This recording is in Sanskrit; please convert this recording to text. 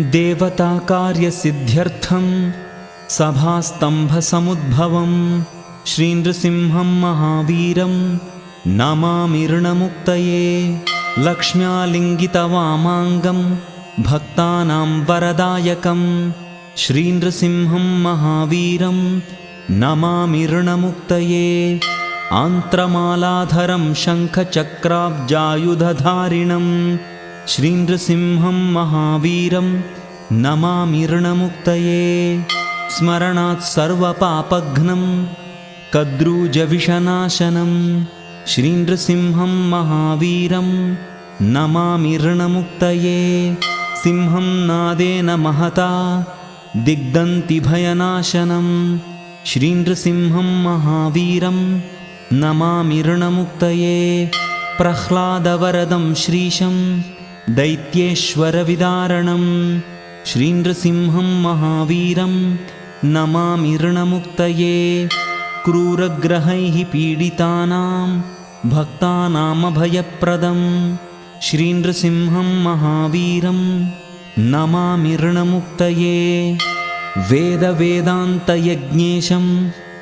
देवताकार्यसिद्ध्यर्थं सभास्तम्भसमुद्भवं श्रीनृसिंहं महावीरं नमामिर्णमुक्तये लक्ष्म्यालिङ्गितवामाङ्गं भक्तानां वरदायकं श्रीनृसिंहं महावीरं नमामिर्णमुक्तये आन्त्रमालाधरं शङ्खचक्राब्जायुधधारिणं श्रीनृसिंहं महावीरं नमामिर्णमुक्तये स्मरणात् सर्वपापघ्नं कद्रूजविषनाशनं। श्रीनृसिंहं महावीरं नमामिर्णमुक्तये सिंहं नादेन महता दिग्दन्तिभयनाशनं श्रीनृसिंहं महावीरं नमामिर्णमुक्तये प्रह्लादवरदं श्रीशं दैत्येश्वरविदारणं श्रीनृसिंहं महावीरं नमामिर्णमुक्तये क्रूरग्रहैः पीडितानां भक्तानामभयप्रदं श्रीनृसिंहं महावीरं नमामिर्णमुक्तये वेदवेदान्तयज्ञेशं